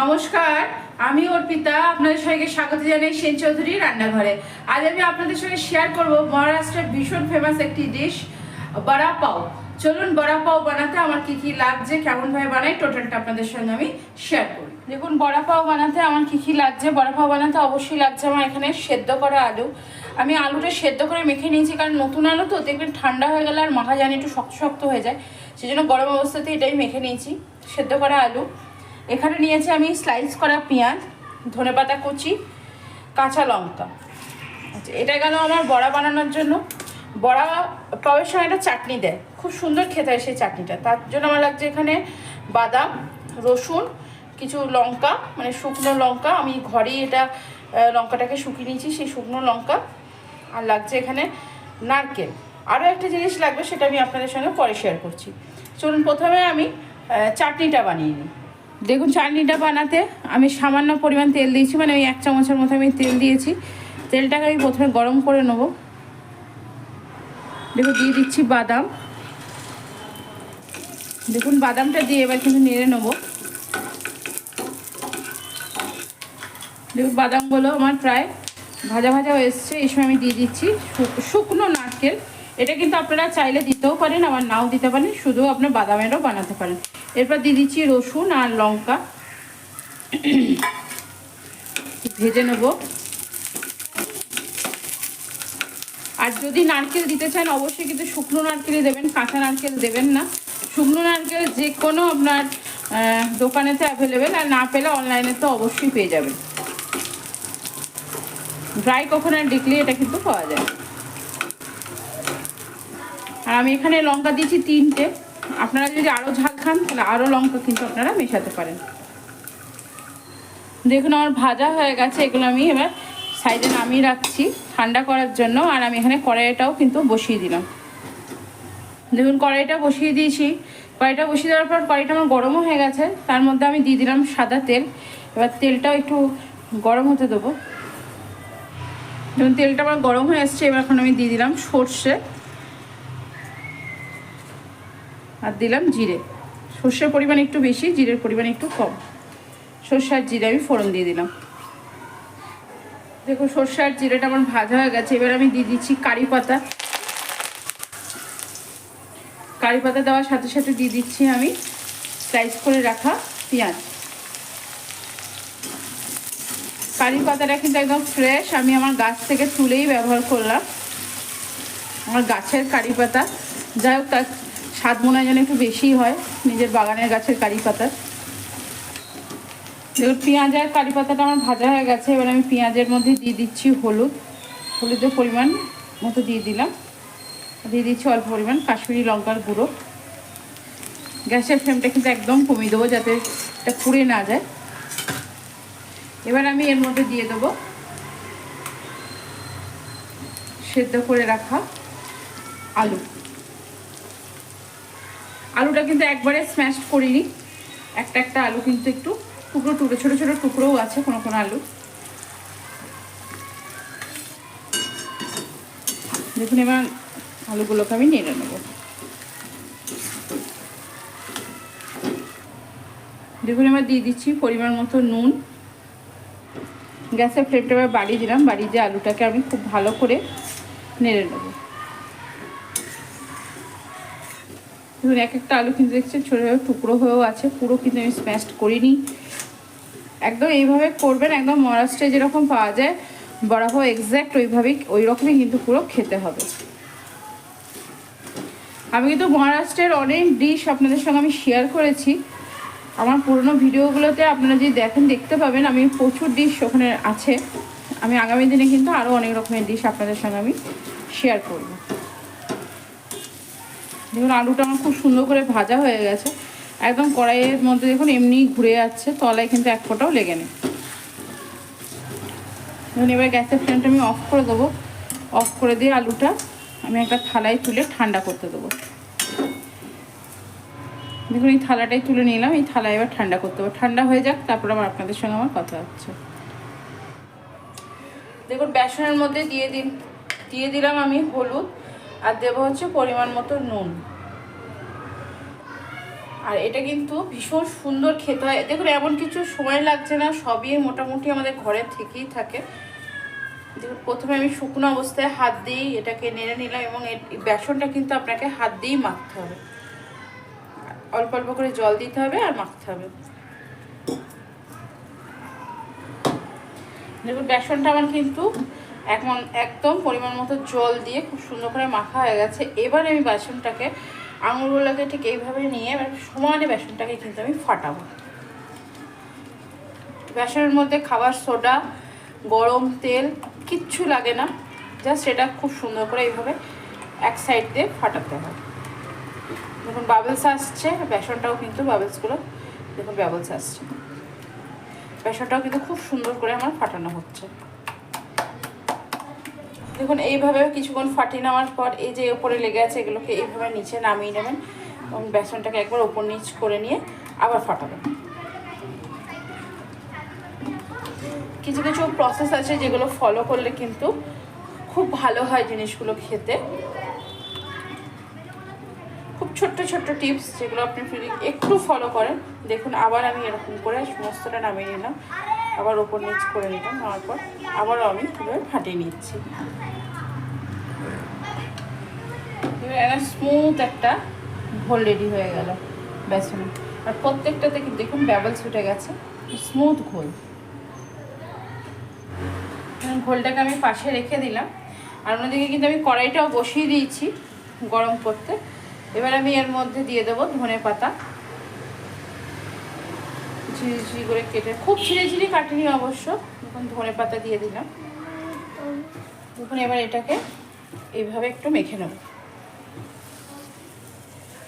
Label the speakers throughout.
Speaker 1: নমস্কার, আমি অর্পিতা, আপনাদের সঙ্গে স্বাগত জানাই সেন চৌধুরী রান্নাঘরে। আজ আমি আপনাদের সঙ্গে শেয়ার করব মহারাষ্ট্রের ভীষণ ফেমাস একটি ডিশ বড়া পাও। চলুন বড়া পাও বানাতে আমার কি কি লাগছে, কেমন ভাবে বানাই টোটালটা আপনাদের সঙ্গে আমি শেয়ার করি দেখুন, বড়া পাও বানাতে আমার কি কি লাগছে, বড়া পাও বানাতে অবশ্যই লাগছে আমার এখানে সেদ্ধ করা আলু। আমি আলুটা সেদ্ধ করে মেখে নিয়েছি, কারণ নতুন আলু তো, দেখবেন ঠান্ডা হয়ে গেলে আর মাখা জানি একটু শক্ত শক্ত হয়ে যায়। সেই জন্য গরম অবস্থাতে এটাই মেখে নিয়েছি, সেদ্ধ করা আলু। এখানে নিয়েছি আমি স্লাইস করা পেঁয়াজ, ধনেপাতা কুচি, কাঁচা লঙ্কা। আচ্ছা এটা গেল আমার বড়া বানানোর জন্য। বড়া পাওয়ার সময় একটা চাটনি দেয়। খুব সুন্দর খেতে হয় সেই চাটনিটা। তার জন্য আমার লাগছে এখানে বাদাম, রসুন, কিছু লঙ্কা মানে শুকনো লঙ্কা। আমি ঘরেই এটা লঙ্কাটাকে শুকিয়ে নিয়েছি, সেই শুকনো লঙ্কা। আর লাগছে এখানে নারকেল। আরও একটা জিনিস লাগবে, সেটা আমি আপনাদের সঙ্গে পরে শেয়ার করছি। চলুন, প্রথমে আমি চাটনিটা বানিয়ে নিই। দেখুন চাটনিটা বানাতে আমি সামান্য পরিমাণ তেল দিয়েছি মানে ওই এক চামচের মতো আমি তেল দিয়েছি। তেলটাকে আমি প্রথমে গরম করে নেব। দেখুন, দিয়ে দিচ্ছি বাদাম। দেখুন, বাদামটা দিয়ে এবার কিন্তু নেড়ে নেব। দেখুন, বাদামগুলো আমার প্রায় ভাজা ভাজা হয়ে এসছে, এই সময় আমি দিয়ে দিচ্ছি শুকনো নারকেল। এটা কিন্তু আপনারা চাইলে দিতেও পারেন, আবার নাও দিতে পারেন, শুধু আপনার বাদামেরও বানাতে পারেন। এরপর দিয়ে দিচ্ছি রসুন আর লঙ্কা। ভেজে নেব। আর যদি নারকেল দিতে চান, অবশ্যই কিন্তু শুকনো নারকেলই দেবেন, কাঁচা নারকেল দেবেন না। শুকনো নারকেল যে কোনো আপনার দোকানেতে অ্যাভেলেবেল আর না পেলে অনলাইনে তো অবশ্যই পেয়ে যাবেন। ড্রাই কোকোনাট ডিকলি এটা কিন্তু পাওয়া যায়। আর আমি এখানে লঙ্কা দিয়েছি তিনটে। আপনারা যদি আরও ঝাল খান, তাহলে আরও লঙ্কা কিন্তু আপনারা মেশাতে পারেন। দেখুন, আমার ভাজা হয়ে গেছে, এগুলো আমি এবার সাইডে নামিয়ে রাখছি ঠান্ডা করার জন্য, আর আমি এখানে কড়াইটাও কিন্তু বসিয়ে দিলাম। দেখুন, কড়াইটা বসিয়ে দিয়েছি। কড়াইটা বসিয়ে দেওয়ার পর কড়াইটা আমার গরমও হয়ে গেছে, তার মধ্যে আমি দিয়ে দিলাম সাদা তেল। এবার তেলটাও একটু গরম হতে দেবো। দেখুন, তেলটা আমার গরম হয়ে আসছে, এবার এখন আমি দিয়ে দিলাম সর্ষে। আর দিলাম জিরে। সর্ষের পরিমাণ একটু বেশি, জিরের পরিমাণ একটু কম। সর্ষে আর জিরে আমি ফোড়ন দিয়ে দিলাম। দেখো, সর্ষে আর জিরেটা আমার ভাজা হয়ে গেছে। এবার আমি দিয়ে দিচ্ছি কারি পাতা। কারি পাতা দেওয়ার সাথে সাথে দিয়ে দিচ্ছি আমি স্লাইস করে রাখা পেঁয়াজ। কারি পাতাটা কিন্তু একদম ফ্রেশ আমি আমার গাছ থেকে তুলেই ব্যবহার করলাম। আমার গাছের কারি পাতা। যাই হোক, তার স্বাদ মনে হয় যেন একটু বেশি হয়, নিজের বাগানের গাছের কারি পাতার। দেখুন, পেঁয়াজ আর কারি পাতাটা আমার ভাজা হয়ে গেছে, এবার আমি পেঁয়াজের মধ্যে দিয়ে দিচ্ছি হলুদ। হলুদের পরিমাণ মতো দিয়ে দিলাম। দিয়ে দিচ্ছি অল্প পরিমাণ কাশ্মীরি লঙ্কার গুঁড়ো। গ্যাসের ফ্লেমটা কিন্তু একদম কমিয়ে দেবো যাতে এটা পুড়ে না যায়। এবার আমি এর মধ্যে দিয়ে দেবো সেদ্ধ করে রাখা আলু। আলুটা কিন্তু একবারে স্ম্যাশ করিনি। একটা একটা আলু কিন্তু একটু টুকরো টুকরো, ছোটো ছোটো টুকরোও আছে কোনো কোনো আলু। দেখুন এবার আলুগুলোকে আমি নেড়ে নেব। দেখুন এবার দিয়ে দিচ্ছি পরিমাণ মতো নুন। গ্যাসের ফ্লেমটা এবার বাড়িয়ে দিলাম। বাড়িয়ে দিয়ে আলুটাকে আমি খুব ভালো করে নেড়ে নেব। দেখুন এক একটা আলু কিন্তু দেখছেন ছোটো ছোটো টুকরো হয়েও আছে, পুরো কিন্তু আমি স্ম্যাশড করিনি। একদম এইভাবে করবেন, একদম মহারাষ্ট্রে যেরকম পাওয়া যায়, বরাবর এক্স্যাক্ট ওইভাবেই ওই রকমই কিন্তু পুরো খেতে হবে। আমি কিন্তু মহারাষ্ট্রের অনেক ডিশ আপনাদের সঙ্গে আমি শেয়ার করেছি। আমার পুরনো ভিডিওগুলোতে আপনারা যদি দেখেন, দেখতে পাবেন, আমি প্রচুর ডিশ ওখানে আছে। আমি আগামী দিনে কিন্তু আরও অনেক রকমের ডিশ আপনাদের সঙ্গে আমি শেয়ার করব। দেখুন আলুটা আমার খুব সুন্দর করে ভাজা হয়ে গেছে। একদম কড়াইয়ের মধ্যে দেখুন এমনি ঘুরে যাচ্ছে, তলায় কিন্তু এক ফোঁটাও লেগে নেই। ধরুন এবার গ্যাসের ফ্লেমটা আমি অফ করে দেবো। অফ করে দিয়ে আলুটা আমি একটা থালায় তুলে ঠান্ডা করতে দেবো। দেখুন, এই থালাটাই তুলে নিলাম, এই থালায় এবার ঠান্ডা করতে হবে ঠান্ডা হয়ে যাক, তারপর আবার আপনাদের সঙ্গে আমার কথা হচ্ছে। দেখুন, বেসনের মধ্যে দিয়ে দিন, দিয়ে দিলাম আমি হলুদ। আর দেবো হচ্ছে পরিমাণ মতো নুন। আর এটা কিন্তু ভীষণ সুন্দর খেতে হয়। দেখুন, এমন কিছু সময় লাগছে না, সবই মোটামুটি আমাদের ঘরে থেকেই থাকে। দেখুন, প্রথমে আমি শুকনো অবস্থায় হাত দিয়েই এটাকে নেড়ে নিলাম এবং বেসনটা কিন্তু আপনাকে হাত দিয়েই মাখতে হবে। অল্প অল্প করে জল দিতে হবে আর মাখতে হবে। দেখুন, বেসনটা আমার কিন্তু একমন একদম পরিমাণ মতো জল দিয়ে খুব সুন্দর করে মাখা হয়ে গেছে। এবার আমি বেসনটাকে আঙুলগুলোকে ঠিক এইভাবে নিয়ে এবার সমানে বেসনটাকে কিন্তু আমি ফাটাবো। বেসনের মধ্যে খাবার সোডা, গরম তেল, কিচ্ছু লাগে না। জাস্ট এটা খুব সুন্দর করে এইভাবে এক সাইড দিয়ে ফাটাতে হয়। দেখুন বাবলস আসছে, বেসনটাও কিন্তু বাবলসগুলো দেখুন বাবলস আসছে। বেসনটাও কিন্তু খুব সুন্দর করে আমার ফাটানো হচ্ছে। দেখুন এইভাবে কিছুক্ষণ ফাটিয়ে নেওয়ার পর এই যে ওপরে লেগে আছে এগুলোকে এইভাবে নিচে নামিয়ে নেবেন এবং বেসনটাকে একবার ওপর নিচ করে নিয়ে আবার ফাটাবেন। কিছু কিছু প্রসেস আছে যেগুলো ফলো করলে কিন্তু খুব ভালো হয় জিনিসগুলো খেতে। খুব ছোট্ট ছোট্ট টিপস যেগুলো আপনি একটু ফলো করেন। দেখুন, আবার আমি এরকম করে সমস্তটা নামিয়ে নিলাম। আবার ওপর নিচ করে নিলাম, নেওয়ার পর আবারও আমি কীভাবে ফাটিয়ে নিচ্ছি। এবার স্মুথ একটা ঘোল রেডি হয়ে গেল বেসনে। আর প্রত্যেকটাতে কিন্তু দেখুন ব্যাবলস উঠে গেছে স্মুথ ঘোল। ঘোলটাকে আমি পাশে রেখে দিলাম। আর অন্যদিকে কিন্তু আমি কড়াইটাও বসিয়ে দিয়েছি গরম করতে। এবার আমি এর মধ্যে দিয়ে দেবো ধনে পাতা ঝিরি ঝিরি করে কেটে, খুব ঝিরে ঝিরি কাটিনি অবশ্য, এখন ধনে পাতা দিয়ে দিলাম। দেখুন এবার এটাকে এইভাবে একটু মেখে নেব।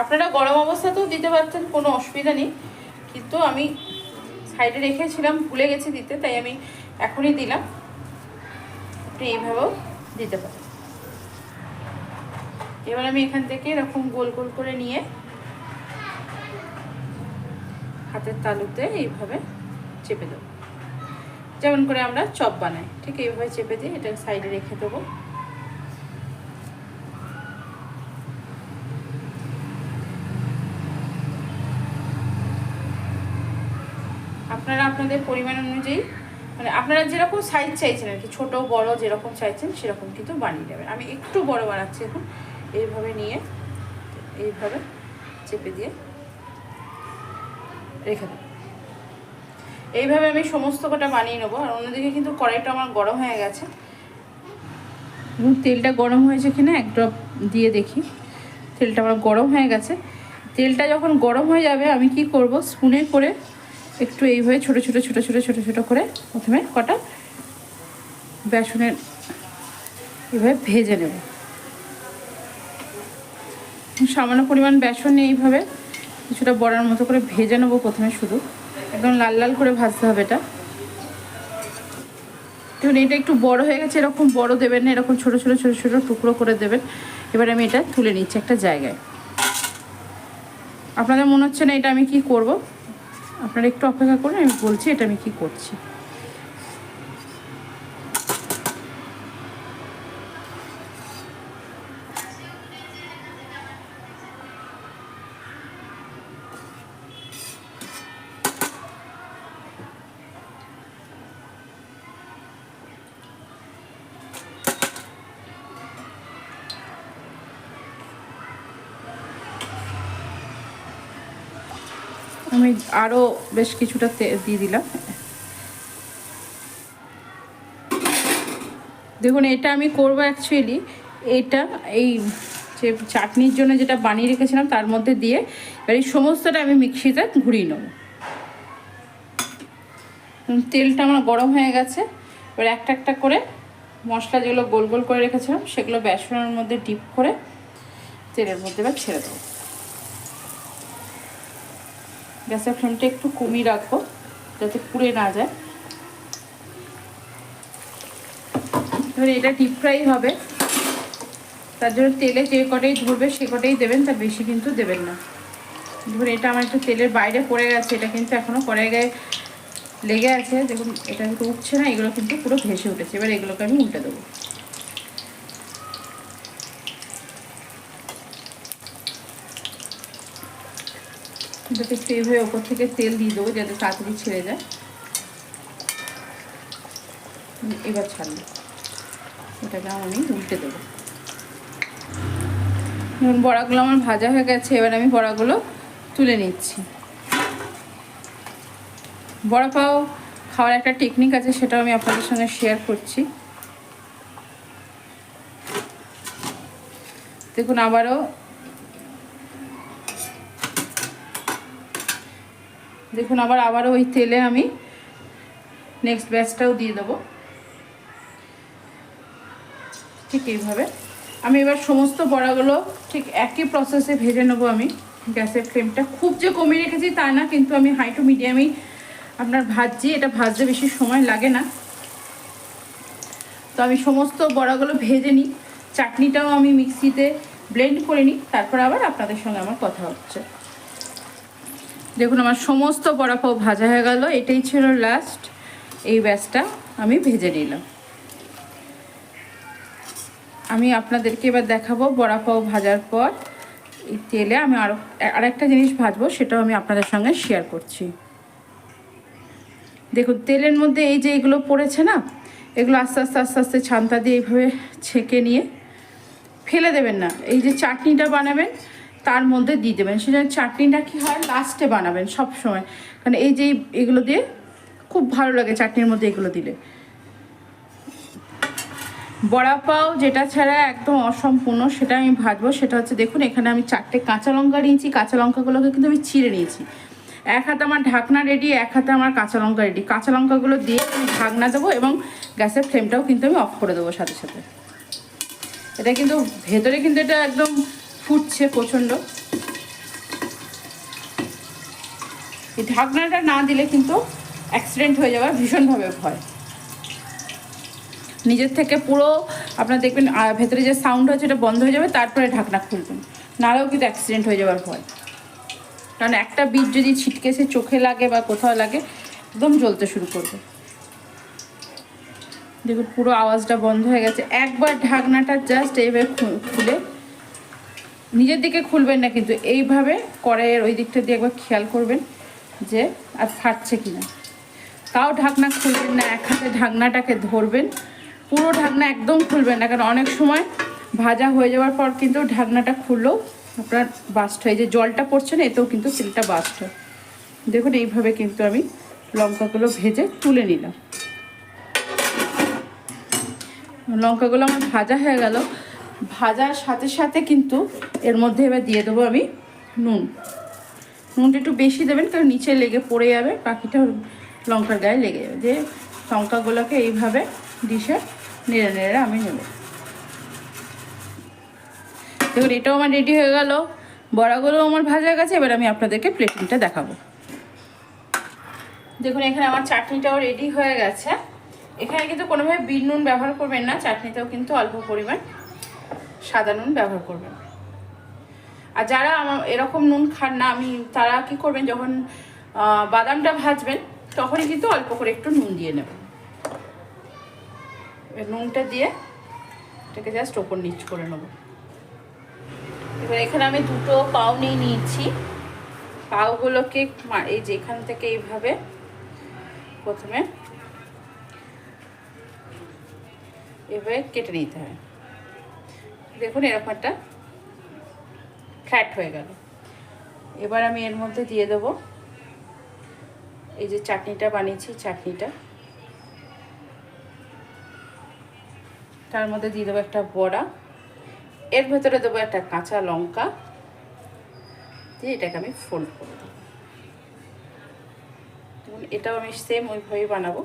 Speaker 1: আপনারা গরম অবস্থাতেও দিতে পারতেন, কোনো অসুবিধা নেই, কিন্তু আমি সাইডে রেখেছিলাম, ভুলে গেছি দিতে, তাই আমি এখনই দিলাম। আপনি এইভাবেও দিতে পারেন। এবার আমি এখান থেকে এরকম গোল গোল করে নিয়ে হাতের তালুতে এইভাবে চেপে দেবো। যেমন করে আমরা চপ বানাই, ঠিক এইভাবে চেপে দিয়ে এটা সাইডে রেখে দেবো। আপনারা আপনাদের পরিমাণ অনুযায়ী মানে আপনারা যেরকম সাইজ চাইছেন আর কি, ছোটো, বড় যেরকম চাইছেন সেরকম কিন্তু বানিয়ে নেবেন। আমি একটু বড় বানাচ্ছি এখন, এইভাবে নিয়ে এইভাবে চেপে দিয়ে রেখে দেবো এইভাবে আমি সমস্ত কটা বানিয়ে নেব। আর অন্যদিকে কিন্তু কড়াইটা আমার গরম হয়ে গেছে। এবং তেলটা গরম হয়েছে কিনা এক ড্রপ দিয়ে দেখি। তেলটা আমার গরম হয়ে গেছে। তেলটা যখন গরম হয়ে যাবে, আমি কি করব? স্পুনে করে একটু এইভাবে ছোট ছোট ছোট ছোট ছোট ছোট করে প্রথমে কটা বেসনের এইভাবে ভেজে নেব। সামান্য পরিমাণ বেসন এইভাবে কিছুটা বড়ার মতো করে ভেজে নেব প্রথমে শুধু। একদম লাল লাল করে ভাজতে হবে এটা। দেখুন, এটা একটু বড় হয়ে গেছে, এরকম বড় দেবেন না, এরকম ছোট ছোট ছোট ছোট টুকরো করে দেবেন। এবার আমি এটা তুলে নিচ্ছি একটা জায়গায়। আপনাদের মনে হচ্ছে না এটা আমি কি করব? আপনারা একটু অপেক্ষা করুন, আমি বলছি এটা আমি কি করছি। আরও বেশ কিছুটা দিয়ে দিলাম। দেখুন, এটা আমি করব অ্যাকচুয়ালি এটা এই যে চাটনির জন্য যেটা বানিয়ে রেখেছিলাম, তার মধ্যে দিয়ে এবার এই সমস্তটা আমি মিক্সিতে ঘুরিয়ে নেব। তেলটা আমার গরম হয়ে গেছে। এবার একটা একটা করে মশলা যেগুলো গোল গোল করে রেখেছিলাম, সেগুলো বেসনের মধ্যে ডিপ করে তেলের মধ্যে এবার ছেড়ে দেবো। গ্যাসের ফ্লেমটা একটু কমিয়ে রাখব, যাতে পুড়ে না যায়। এবার এটা ডিপ ফ্রাই হবে। তার জন্য তেলে যে কটাই ধরবে সে কটাই দেবেন, তার বেশি কিন্তু দেবেন না। ধরুন এটা আমার একটু তেলের বাইরে পড়ে গেছে, এটা কিন্তু এখনও কড়াই গায়ে লেগে আছে। দেখুন, এটা কিন্তু উঠছে না, এগুলো কিন্তু পুরো ভেসে উঠেছে। এবার এগুলোকে আমি উল্টে দেবো। এটাতে সেভ হয়ে ওপর থেকে তেল দিয়ে দেবো, যাতে তাড়াতাড়ি ছেড়ে যায়। এবার ছাড়লো এটাকে আমি উল্টে দেবো। ধরুন বড়াগুলো আমার ভাজা হয়ে গেছে, এবার আমি বড়াগুলো তুলে নিচ্ছি। বড়া পাও খাওয়ার একটা টেকনিক আছে, সেটাও আমি আপনাদের সঙ্গে শেয়ার করছি। দেখুন, আবারও দেখুন, আবার আবারও ওই তেলে আমি নেক্সট ব্যাচটাও দিয়ে দেবো। ঠিক এইভাবে। আমি এবার সমস্ত বড়াগুলো ঠিক একই প্রসেসে ভেজে নেব আমি। গ্যাসের ফ্লেমটা খুব যে কমিয়ে রেখেছি তা না, কিন্তু আমি হাই টু মিডিয়ামেই আপনার ভাজছি, এটা ভাজতে বেশি সময় লাগে না। তো আমি সমস্ত বড়াগুলো ভেজে নিই। চাটনিটাও আমি মিক্সিতে ব্লেন্ড করে নিই, তারপর আবার আপনাদের সঙ্গে আমার কথা হচ্ছে। দেখুন, আমার সমস্ত বড়া পাও ভাজা হয়ে গেল। এটাই ছিল লাস্ট এই ব্যাচটা আমি ভেজে নিলাম। আমি আপনাদেরকে এবার দেখাবো বড়া পাও ভাজার পর তেলে আমি আরও আরেকটা জিনিস ভাজবো, সেটাও আমি আপনাদের সঙ্গে শেয়ার করছি। দেখুন, তেলের মধ্যে এই যে এগুলো পড়েছে না, এগুলো আস্তে আস্তে আস্তে আস্তে ছান্তা দিয়ে এইভাবে ছেঁকে নিয়ে ফেলে দেবেন না। এই যে চাটনিটা বানাবেন তার মধ্যে দিয়ে দেবেন। সেটা চাটনিটা কী হয় লাস্টে বানাবেন সব সময় কারণ এই যে এগুলো দিয়ে খুব ভালো লাগে চাটনির মধ্যে এগুলো দিলে। বড়া পাও যেটা ছাড়া একদম অসম্পূর্ণ সেটা আমি ভাজবো। সেটা হচ্ছে দেখুন, এখানে আমি চারটে কাঁচা লঙ্কা নিয়েছি। কাঁচা লঙ্কাগুলোকে কিন্তু আমি চিড়ে নিয়েছি। এক হাতে আমার ঢাকনা রেডি এক হাতে আমার কাঁচা লঙ্কা রেডি কাঁচা লঙ্কাগুলো দিয়ে আমি ঢাকনা দেবো এবং গ্যাসের ফ্লেমটাও কিন্তু আমি অফ করে দেবো সাথে সাথে। এটা কিন্তু ভেতরে কিন্তু এটা একদম ফুটছে প্রচণ্ড। এই ঢাকনাটা না দিলে কিন্তু অ্যাক্সিডেন্ট হয়ে যাওয়ার ভীষণভাবে ভয়। নিজের থেকে পুরো আপনার দেখবেন ভেতরে যে সাউন্ড হচ্ছে এটা বন্ধ হয়ে যাবে, তারপরে ঢাকনা খুলবেন। নাহলেও কিন্তু অ্যাক্সিডেন্ট হয়ে যাওয়ার ভয়। কারণ একটা বিট যদি ছিটকে সে চোখে লাগে বা কোথাও লাগে, একদম জ্বলতে শুরু করবে। দেখুন, পুরো আওয়াজটা বন্ধ হয়ে গেছে। একবার ঢাকনাটা জাস্ট এইভাবে খুলে নিজের দিকে খুলবেন না, কিন্তু এইভাবে কড়াইয়ের ওই দিকটা দিয়ে একবার খেয়াল করবেন যে আর ফাটছে কিনা। তাও ঢাকনা খুলবেন না, এক হাতে ঢাকনাটাকে ধরবেন। পুরো ঢাকনা একদম খুলবেন না, কারণ অনেক সময় ভাজা হয়ে যাওয়ার পর কিন্তু ঢাকনাটা খুললেও আপনার বাস্ট হয়। যে জলটা পড়ছে না, এতেও কিন্তু তেলটা বাস্ট হয়। দেখুন, এইভাবে কিন্তু আমি লঙ্কাগুলো ভেজে তুলে নিলাম। লঙ্কাগুলো আমার ভাজা হয়ে গেল। ভাজার সাথে সাথে কিন্তু এর মধ্যে এবার দিয়ে দেবো আমি নুন। নুনটা একটু বেশি দেবেন, কারণ নিচে লেগে পড়ে যাবে, বাকিটা লঙ্কার গায়ে লেগে যাবে। যে লঙ্কাগুলোকে এইভাবে ডিশে নেড়ে নেড়ে আমি নেব। দেখুন, এটাও আমার রেডি হয়ে গেল। বড়াগুলো আমার ভাজা গেছে, এবার আমি আপনাদেরকে প্লেটিংটা দেখাবো। দেখুন, এখানে আমার চাটনিটাও রেডি হয়ে গেছে। এখানে কিন্তু কোনোভাবে বিট নুন ব্যবহার করবেন না, চাটনিতেও কিন্তু অল্প পরিমাণ সাদা নুন ব্যবহার করবেন। আর যারা আমার এরকম নুন খান না, আমি, তারা কি করবেন, যখন বাদামটা ভাজবেন, তখনই কিন্তু অল্প করে একটু নুন দিয়ে নেবেন। নুনটা দিয়ে এটাকে জাস্ট ওপর নিচ করে নেব। এবার এখানে আমি দুটো পাও নিয়ে নিয়েছি। পাওগুলোকে এই যে এখান থেকে এইভাবে প্রথমে এভাবে কেটে নিতে হয়। দেখুন, এরকম একটা ফ্ল্যাট হয়ে গেল। এবার আমি এর মধ্যে দিয়ে দেবো। এই যে চাটনিটা বানিয়েছি, চাটনিটা। তার মধ্যে দিয়ে দেবো একটা বড়া। এর ভেতরে দেবো একটা কাঁচা লঙ্কা। দিয়ে এটাকে আমি ফোল্ড করে দেবো। এটাও আমি সেম ওইভাবেই বানাবো।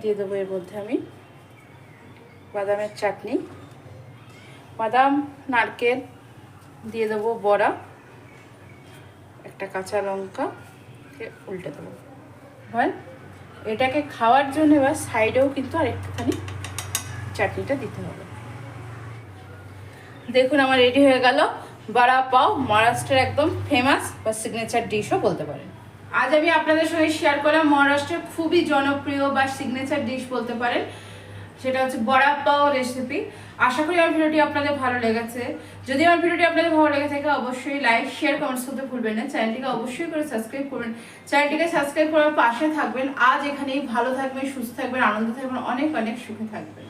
Speaker 1: দিয়ে দেবো এর মধ্যে আমি বাদামের চাটনি, বাদাম, নারকেল, দিয়ে দেবো বড়া, একটা কাঁচা লঙ্কা উল্টে দেবো। হয়, এটাকে খাওয়ার জন্য এবার সাইডেও কিন্তু আর একটুখানি চাটনিটা দিতে হবে। দেখুন আমার রেডি হয়ে গেল। বড়া পাও, মহারাষ্ট্রের একদম ফেমাস বা সিগনেচার ডিশও বলতে পারেন। আজ আমি আপনাদের সঙ্গে শেয়ার করলাম মহারাষ্ট্রের খুবই জনপ্রিয় বা সিগনেচার ডিশ বলতে পারেন। সেটা হচ্ছে বড়া পাও রেসিপি আশা করি আমার ভিডিওটি আপনাদের ভালো লেগেছে। যদি আমার ভিডিওটি আপনাদের ভালো লেগে থাকে, অবশ্যই লাইক শেয়ার কমেন্টস করতে ভুলবেন না। চ্যানেলটিকে অবশ্যই করে সাবস্ক্রাইব করবেন চ্যানেলটিকে সাবস্ক্রাইব করার পাশে থাকবেন। আজ এখানেই ভালো থাকবেন, সুস্থ থাকবেন, আনন্দ থাকবেন, অনেক অনেক সুখে থাকবেন।